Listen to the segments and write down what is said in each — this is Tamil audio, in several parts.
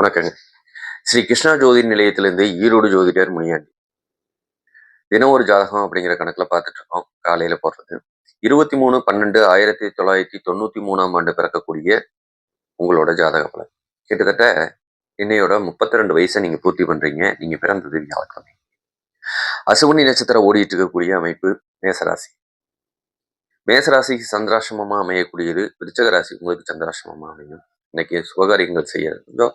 வணக்கங்க. ஸ்ரீ கிருஷ்ணா ஜோதி நிலையத்திலிருந்து ஈரோடு ஜோதிடர் முனியாண்டி. தினம் ஒரு ஜாதகம் அப்படிங்கிற கணக்குல பார்த்துட்டு இருக்கோம். காலையில போடுறது. இருபத்தி மூணு பன்னெண்டு ஆயிரத்தி தொள்ளாயிரத்தி தொண்ணூத்தி மூணாம் ஆண்டு பிறக்கக்கூடிய உங்களோட ஜாதக பலன். கிட்டத்தட்ட இன்னையோட முப்பத்தி ரெண்டு வயசை நீங்க பூர்த்தி பண்றீங்க. நீங்க பிறந்தது வியாழக்கிழமை. அசுவனி நட்சத்திரம் ஓடிட்டு இருக்கக்கூடிய அமைப்பு மேசராசி. மேசராசிக்கு சந்திராசிரமமாக அமையக்கூடியது விருச்சக ராசி. உங்களுக்கு சந்திராசிரமமாக அமையும். இன்னைக்கு சுபகாரியங்கள் செய்யறது. கொஞ்சம்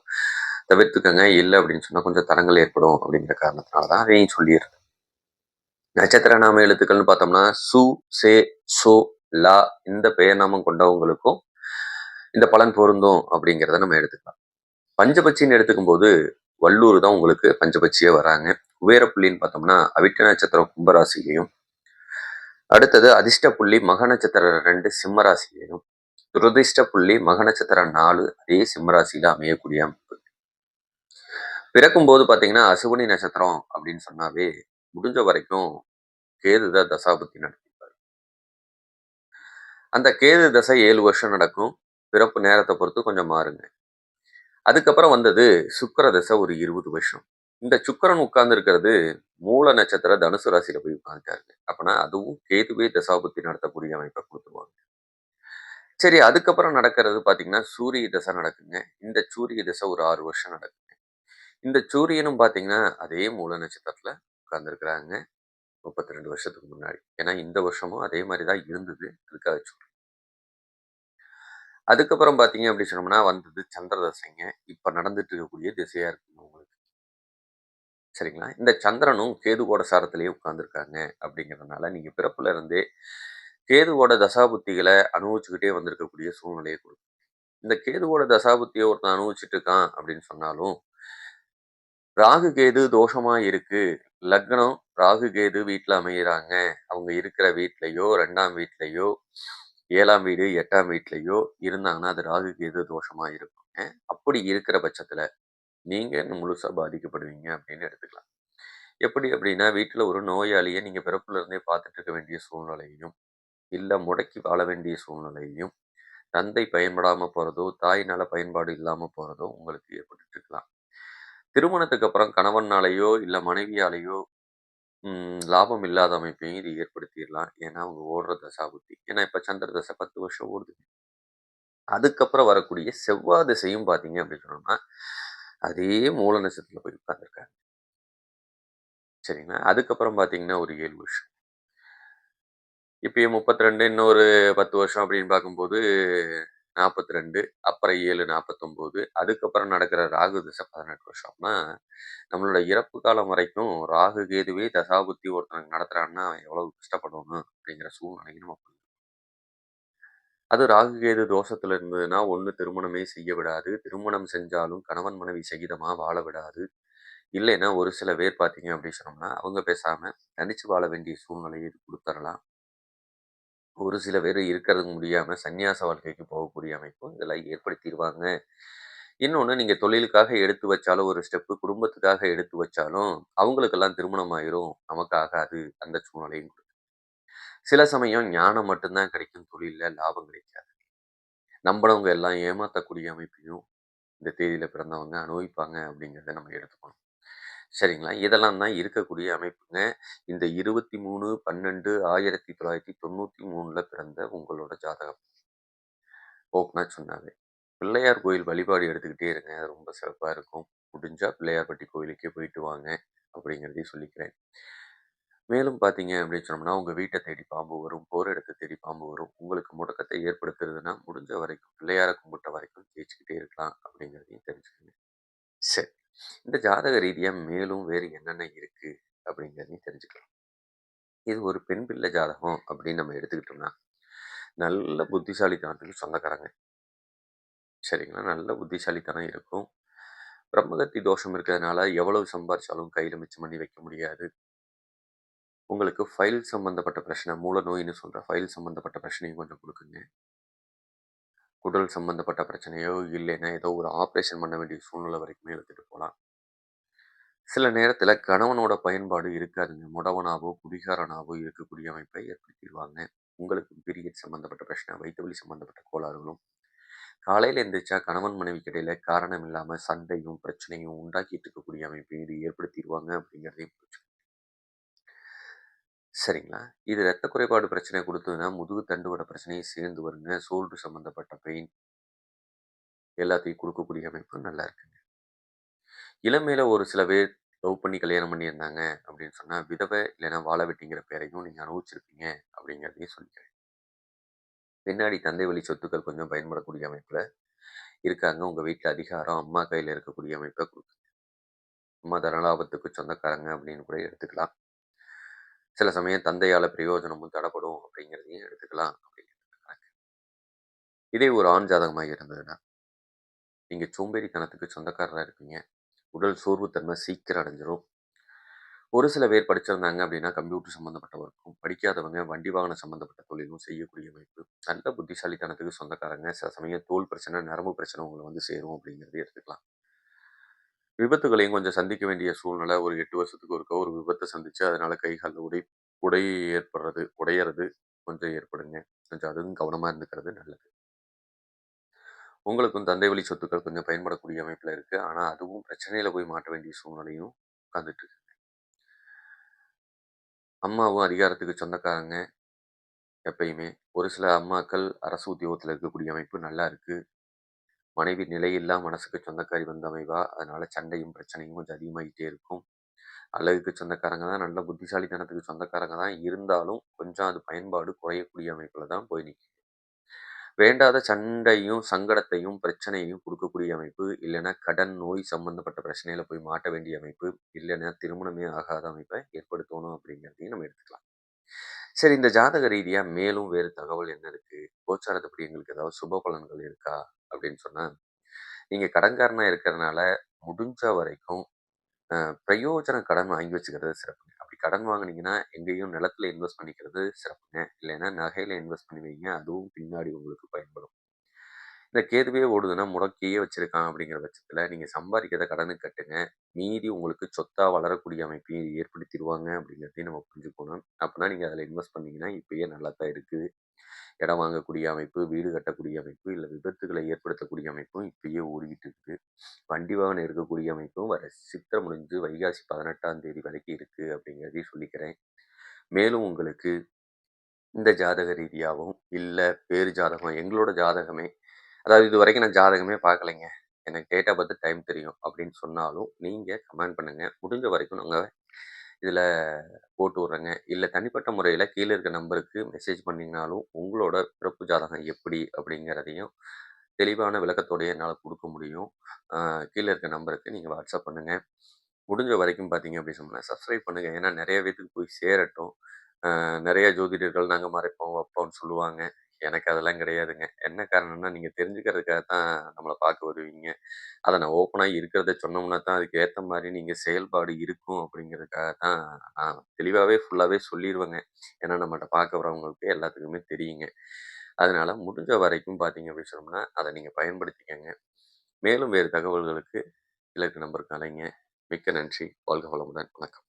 தவிர்த்துக்கங்க இல்லை அப்படின்னு சொன்னா கொஞ்சம் தடங்கள் ஏற்படும் அப்படிங்கிற காரணத்தினால தான் அதையும் சொல்லிடுறது. நட்சத்திர நாம எழுத்துக்கள்னு பார்த்தோம்னா சு சே சோ லா இந்த பெயர் நாமம் கொண்டவங்களுக்கும் இந்த பலன் பொருந்தும் அப்படிங்கிறத நம்ம எடுத்துக்கலாம். பஞ்சபட்சின்னு எடுத்துக்கும் போது வள்ளூர் தான் உங்களுக்கு பஞ்சபட்சியே வராங்க. குபேரப்புள்ளின்னு பார்த்தோம்னா அவிட்ட நட்சத்திரம் கும்பராசிலையும் அடுத்தது அதிர்ஷ்ட புள்ளி மக நட்சத்திரம் ரெண்டு சிம்மராசியையும் துரதிர்ஷ்ட புள்ளி மக நட்சத்திரம் நாலு அதே சிம்மராசியில அமையக்கூடிய அமைப்பு. பிறக்கும்போது பார்த்தீங்கன்னா அசுவனி நட்சத்திரம் அப்படின்னு சொன்னாவே முடிஞ்ச வரைக்கும் கேது தான் தசாபுத்தி நடத்திப்பார். அந்த கேது தசை ஏழு வருஷம் நடக்கும். பிறப்பு நேரத்தை பொறுத்து கொஞ்சம் மாறுங்க. அதுக்கப்புறம் வந்தது சுக்கர தசை ஒரு இருபது வருஷம். இந்த சுக்கரன் உட்கார்ந்து இருக்கிறது மூல நட்சத்திர தனுசு ராசியில போய் உட்காந்துட்டாருங்க அப்பனா அதுவும் கேதுவே தசாபுத்தி நடத்தக்கூடிய அமைப்பை கொடுத்துருவாங்க. சரி அதுக்கப்புறம் நடக்கிறது பார்த்தீங்கன்னா சூரிய தசை நடக்குங்க. இந்த சூரிய தசை ஒரு ஆறு வருஷம் நடக்குங்க. இந்த சூரியனும் பார்த்தீங்கன்னா அதே மூல நட்சத்திரத்துல உட்கார்ந்துருக்குறாங்க. முப்பத்தி ரெண்டு வருஷத்துக்கு முன்னாடி. ஏன்னா இந்த வருஷமும் அதே மாதிரி தான் இருந்தது. அதுக்காக சொல்றேன். அதுக்கப்புறம் பார்த்தீங்க அப்படி சொன்னோம்னா வந்தது சந்திர தசைங்க. இப்போ நடந்துட்டு இருக்கக்கூடிய திசையா இருக்குங்க உங்களுக்கு. சரிங்களா? இந்த சந்திரனும் கேதுகோட சாரத்திலேயே உட்காந்துருக்காங்க அப்படிங்கிறதுனால நீங்க பிறப்புல இருந்தே கேதுவோட தசாபுத்திகளை அனுபவிச்சுக்கிட்டே வந்திருக்கக்கூடிய சூழ்நிலையை கொடுக்கும் இந்த கேதுவோட தசாபுத்தியை ஒருத்தன் அனுபவிச்சுட்டு இருக்கான் அப்படின்னு சொன்னாலும் ராகு கேது தோஷமா இருக்கு. லக்னம் ராகு கேது வீட்டில் அமைகிறாங்க அவங்க இருக்கிற வீட்லயோ ரெண்டாம் வீட்லயோ ஏழாம் வீடு எட்டாம் வீட்லயோ இருந்தாங்கன்னா அது ராகு கேது தோஷமா இருக்குங்க. அப்படி இருக்கிற பட்சத்துல நீங்க முழுசா பாதிக்கப்படுவீங்க அப்படின்னு எடுத்துக்கலாம். எப்படி அப்படின்னா வீட்டில் ஒரு நோயாளியை நீங்க பிறப்புல இருந்தே பார்த்துட்டு இருக்க வேண்டிய சூழ்நிலையும் இல்லை முடக்கி வாழ வேண்டிய சூழ்நிலையும் தந்தை பயன்படாமல் போகிறதோ தாயினால் பயன்பாடு இல்லாமல் போகிறதோ உங்களுக்கு ஏற்பட்டு இருக்கலாம். திருமணத்துக்கு அப்புறம் கணவனாலேயோ இல்லை மனைவியாலேயோ லாபம் இல்லாத அமைப்பையும் இது ஏற்படுத்திடலாம். ஏன்னா அவங்க ஓடுற தசா புத்தி ஏன்னா இப்போ சந்திர தசை பத்து வருஷம் ஓடுது. அதுக்கப்புறம் வரக்கூடிய செவ்வாய் திசையும் பார்த்தீங்க அப்படின்னு சொன்னோம்னா அதே மூல நட்சத்திரத்தில் போய் உட்காந்துருக்காங்க சரிங்களா? அதுக்கப்புறம் பார்த்தீங்கன்னா ஒரு ஏழு வருஷம். இப்பயும் முப்பத்தி ரெண்டு இன்னொரு பத்து வருஷம் அப்படின்னு பார்க்கும்போது நாற்பத்தி ரெண்டு அப்புறம் ஏழு நாற்பத்தொம்போது அதுக்கப்புறம் நடக்கிற ராகு திசை பதினெட்டு வருஷம்னா நம்மளோட இறப்பு காலம் வரைக்கும் ராகு கேதுவே தசாபுத்தி ஒருத்தனுக்கு நடத்துறான்னா எவ்வளவு கஷ்டப்படணும் அப்படிங்கிற சூழ்நிலையை நம்ம அது ராகு கேது தோஷத்துல இருந்ததுன்னா ஒன்று திருமணமே செய்ய விடாது. திருமணம் செஞ்சாலும் கணவன் மனைவி சகிதமா வாழ விடாது. இல்லைன்னா ஒரு சில பேர் பார்த்தீங்க அப்படின்னு சொன்னோம்னா அவங்க பேசாம தனிச்சு வாழ வேண்டிய சூழ்நிலையை இது கொடுத்துடலாம் ஒரு சில பேர் இருக்கிறது முடியாமல் சந்நியாச வாழ்க்கைக்கு போகக்கூடிய அமைப்பும் இதெல்லாம் ஏற்படுத்திடுவாங்க இன்னொன்று நீங்கள் தொழிலுக்காக எடுத்து வச்சாலும் ஒரு ஸ்டெப்பு குடும்பத்துக்காக எடுத்து வச்சாலும் அவங்களுக்கெல்லாம் திருமணம் ஆயிரும். நமக்கு ஆகாது அந்த சூழ்நிலையும். சில சமயம் ஞானம் மட்டும்தான் கிடைக்கும் தொழிலில் லாபம் கிடைக்காது. நம்பினவங்க எல்லாம் ஏமாற்றக்கூடிய அமைப்பையும் இந்த தேதியில பிறந்தவங்க அனுபவிப்பாங்க அப்படிங்கிறத நம்ம எடுத்துக்கணும். சரிங்களா? இதெல்லாம் தான் இருக்கக்கூடிய அமைப்புங்க. இந்த இருபத்தி மூணு பன்னெண்டு ஆயிரத்தி தொள்ளாயிரத்தி தொண்ணூற்றி மூணில் பிறந்த உங்களோட ஜாதகம். ஓப்பனாக சொன்னாங்க பிள்ளையார் கோயில் வழிபாடு எடுத்துக்கிட்டே இருங்க. அது ரொம்ப சிறப்பாக இருக்கும். முடிஞ்சா பிள்ளையார்பட்டி கோயிலுக்கே போயிட்டு வாங்க அப்படிங்கிறதையும் சொல்லிக்கிறேன். மேலும் பார்த்தீங்க அப்படின்னு சொன்னோம்னா உங்கள் வீட்டை தேடி பாம்பு வரும். போர் இடத்தை தேடி பாம்பு வரும். உங்களுக்கு முடக்கத்தை ஏற்படுத்துறதுன்னா முடிஞ்ச வரைக்கும் பிள்ளையாரை கும்பிட்ட வரைக்கும் ஜெயிச்சுக்கிட்டே இருக்கலாம் அப்படிங்கிறதையும் தெரிஞ்சுக்கங்க. சரி. இந்த ஜாதக ரீதியாக மேலும் வேறு என்னென்ன இருக்கு அப்படிங்கிறதையும் தெரிஞ்சுக்கலாம். இது ஒரு பெண் பிள்ளை ஜாதகம் அப்படின்னு நம்ம எடுத்துக்கிட்டோம்னா நல்ல புத்திசாலித்தனத்துக்கு சொந்தக்காரங்க. சரிங்களா? நல்ல புத்திசாலித்தனம் இருக்கும். பிரம்மகத்தி தோஷம் இருக்கிறதுனால எவ்வளவு சம்பாரிச்சாலும் கையில் மிச்சம் பண்ணி வைக்க முடியாது. உங்களுக்கு ஃபைல் சம்மந்தப்பட்ட பிரச்சனை மூல நோயின்னு சொல்கிற ஃபைல் சம்மந்தப்பட்ட பிரச்சனையும் கொஞ்சம் கொடுக்குங்க. குடல் சம்பந்தப்பட்ட பிரச்சனையோ இல்லைன்னா ஏதோ ஒரு ஆப்ரேஷன் பண்ண வேண்டிய சூழ்நிலை வரைக்குமே எடுத்துகிட்டு போகலாம் சில நேரத்தில் கணவனோட பயன்பாடு இருக்காதுங்க. முடவனாவோ குடிகாரனாவோ இருக்கக்கூடிய அமைப்பை ஏற்படுத்திடுவாங்க. உங்களுக்கு பீரியட் சம்பந்தப்பட்ட பிரச்சனை வயிற்றுவலி சம்பந்தப்பட்ட கோளாறுகளும். காலையில் எந்திரிச்சா கணவன் மனைவிக்கு இடையில காரணம் இல்லாமல் சண்டையும், பிரச்சனையும் உண்டாக்கிட்டு இருக்கக்கூடிய அமைப்பை இது ஏற்படுத்திடுவாங்க அப்படிங்கிறதையும் புரிஞ்சுக்கணும். சரிங்களா? இது ரத்த குறைபாடு பிரச்சனை கொடுத்ததுன்னா முதுகு தண்டுவட பிரச்சனையும் சேர்ந்து வருங்க. சோல்டு சம்மந்தப்பட்ட பெயின் எல்லாத்தையும் கொடுக்கக்கூடிய அமைப்பு நல்லா இருக்குங்க. இளமையில ஒரு சில பேர் லவ் பண்ணி கல்யாணம் பண்ணியிருந்தாங்க அப்படின்னு சொன்னா, விதவை இல்லைன்னா வாழ வெட்டிங்கிற பேரையும் நீங்க அனுபவிச்சிருப்பீங்க அப்படிங்கிறதையும் சொல்லிக்கிறேன். பின்னாடி தந்தை வழி சொத்துக்கள் கொஞ்சம் பயன்படக்கூடிய அமைப்புல இருக்காங்க. உங்க வீட்ல அதிகாரம் அம்மா கையில இருக்கக்கூடிய அமைப்பை கொடுக்குங்க அம்மா தனலாபத்துக்கு சொந்தக்காரங்க அப்படின்னு கூட எடுத்துக்கலாம். சில சமயம் தந்தையால் பிரயோஜனமும் தடப்படும் அப்படிங்கிறதையும் எடுத்துக்கலாம் அப்படிங்கிறது கணக்கு இதே ஒரு ஆண் ஜாதகமாக இருந்ததுன்னா, நீங்கள் சோம்பேறித்தனத்துக்கு சொந்தக்காரராக இருப்பீங்க. உடல் சோர்வுத்தன்மை சீக்கிரம் அடைஞ்சிரும். ஒரு சில பேர் படிச்சிருந்தாங்க அப்படின்னா, கம்ப்யூட்டர் சம்மந்தப்பட்டவருக்கும் படிக்காதவங்க வண்டி வாகனம் சம்மந்தப்பட்ட தொழிலும் செய்யக்கூடிய அமைப்பு. நல்ல புத்திசாலித்தனத்துக்கு சொந்தக்காரங்க. சில சமயம் தோல் பிரச்சனை, நரம்பு பிரச்சனை உங்களை வந்து சேரும் அப்படிங்கிறது எடுத்துக்கலாம். விபத்துகளையும் கொஞ்சம் சந்திக்க வேண்டிய சூழ்நிலை ஒரு 8 வருஷத்துக்கு ஒருக்கா ஒரு விபத்த சந்திச்சு, அதனால கை, கால்ல உடை உடை ஏற்படுறது, உடையறது கொஞ்சம் ஏற்படுங்க. கொஞ்சம் அதுவும் கவனமா இருந்துக்கிறது நல்லது. உங்களுக்கும் தந்தை வழி சொத்துக்கள் கொஞ்சம் பயன்படக்கூடிய அமைப்பில் இருக்கு. ஆனா, அதுவும் பிரச்சனையில போய் மாட்ட வேண்டிய சூழ்நிலையும் உட்கார்ந்துட்டு இருக்கு. அம்மாவும் அதிகாரத்துக்கு சொந்தக்காரங்க. எப்பயுமே. ஒரு சில அம்மாக்கள் அரசு உத்தியோகத்துல இருக்கக்கூடிய அமைப்பு நல்லா இருக்கு. மனைவி நிலையில்லா மனசுக்கு சொந்தக்காரி வந்தமைவா அதனால சண்டையும், பிரச்சனையும் கொஞ்சம் அதிகமாகிட்டே இருக்கும். அழகுக்கு சொந்தக்காரங்க தான், நல்ல புத்திசாலித்தனத்துக்கு சொந்தக்காரங்க தான் இருந்தாலும், கொஞ்சம் அது பயன்பாடு குறையக்கூடிய அமைப்புல தான் போய் நிற்கும் வேண்டாத சண்டையும், சங்கடத்தையும், பிரச்சனையும் கொடுக்கக்கூடிய அமைப்பு, இல்லைன்னா கடன், நோய் சம்மந்தப்பட்ட பிரச்சனையில போய் மாட்ட வேண்டிய அமைப்பு, இல்லைன்னா திருமணமே ஆகாத அமைப்பை ஏற்படுத்தணும் அப்படிங்கிறதையும் நம்ம எடுத்துக்கலாம். சரி இந்த ஜாதக ரீதியா மேலும் வேறு தகவல் என்ன இருக்கு? கோச்சாரத்துப்படி எங்களுக்கு ஏதாவது சுப பலன்கள் இருக்கா? அப்படின்னு சொன்னா, நீங்க கடன்காரனா இருக்கிறனால முடிஞ்ச வரைக்கும் பிரயோஜன கடன் வாங்கி வச்சுக்கிறது சிறப்புங்க. அப்படி கடன் வாங்கினீங்கன்னா எங்கேயும் நிலத்துல இன்வெஸ்ட் பண்ணிக்கிறது சிறப்புங்க. இல்லைன்னா நகையில இன்வெஸ்ட் பண்ணி வைங்க. அதுவும் பின்னாடி உங்களுக்கு பயன்படும். இந்த கேதுவே ஓடுதுன்னா, முடக்கியே வச்சிருக்கான் அப்படிங்கிற பட்சத்தில் நீங்கள் சம்பாதிக்கிறத கடனுக்கு கட்டுங்க. மீதி உங்களுக்கு சொத்தாக வளரக்கூடிய அமைப்பையும் ஏற்படுத்திடுவாங்க அப்படிங்கிறதையும் நம்ம புரிஞ்சுக்கணும். அப்படின்னா நீங்கள் அதில் இன்வெஸ்ட் பண்ணீங்கன்னா, இப்பயே நல்லா தான் இருக்குது இடம் வாங்கக்கூடிய அமைப்பு, வீடு கட்டக்கூடிய அமைப்பு, இல்லை விபத்துகளை ஏற்படுத்தக்கூடிய அமைப்பும் இப்பயே ஓடிக்கிட்டு இருக்குது வண்டி வாகனம் இருக்கக்கூடிய அமைப்பும் வர சித்திரம் முடிஞ்சு வைகாசி 18ஆம் தேதி வரைக்கும் இருக்குது அப்படிங்கிறதையும் சொல்லிக்கிறேன். மேலும் உங்களுக்கு இந்த ஜாதக ரீதியாகவும் இல்லை பேர் ஜாதகம் எங்களோட ஜாதகமே அதாவது இது வரைக்கும் நான் ஜாதகமே பார்க்கலைங்க. எனக்கு டேட்டா பார்த்து டைம் தெரியும் அப்படின்னு சொன்னாலும், நீங்கள் கமெண்ட் பண்ணுங்கள் முடிஞ்ச வரைக்கும் நாங்கள் இதில் போட்டு விட்றேங்க இல்லை தனிப்பட்ட முறையில் கீழே இருக்க நம்பருக்கு மெசேஜ் பண்ணிங்கனாலும் உங்களோட பிறப்பு ஜாதகம் எப்படி அப்படிங்கிறதையும் தெளிவான விளக்கத்தோடைய என்னால் கொடுக்க முடியும். கீழே இருக்க நம்பருக்கு நீங்கள் வாட்ஸ்அப் பண்ணுங்கள் முடிஞ்ச வரைக்கும் பார்த்தீங்க அப்படி சொன்னால் சப்ஸ்கிரைப் பண்ணுங்க. ஏன்னா நிறைய பேத்துக்கு போய் சேரட்டும். நிறைய ஜோதிடர்கள் நாங்கள் மறைப்போம், வைப்போம்னு சொல்லுவாங்க. எனக்கு அதெல்லாம் கிடையாதுங்க. என்ன காரணம்னா, நீங்க தெரிஞ்சுக்கிறதுக்காக தான் நம்மள பார்க்க வருவீங்க. அத நான் ஓப்பனா இருக்கிறத சொன்னோம்னா தான், அதுக்கு ஏத்த மாரி நீங்க செயல்பாடு இருக்கும் அப்படிங்கிறதுக்காக தான் நான் தெளிவாவே ஃபுல்லாவே சொல்லிருவேங்க. ஏன்னா நம்மட்ட பார்க்க வரவங்களுக்கு எல்லாத்துக்குமே தெரியுங்க. அதனால முடிஞ்ச வரைக்கும் பார்த்தீங்க அப்படி சொன்னோம்னா, அத நீங்க பயன்படுத்திக்கங்க. மேலும் வேறு தகவல்களுக்கு இலக்கு நம்பருக்கு அழைங்க. மிக்க நன்றி. வாழ்க வளமுடன். வணக்கம்.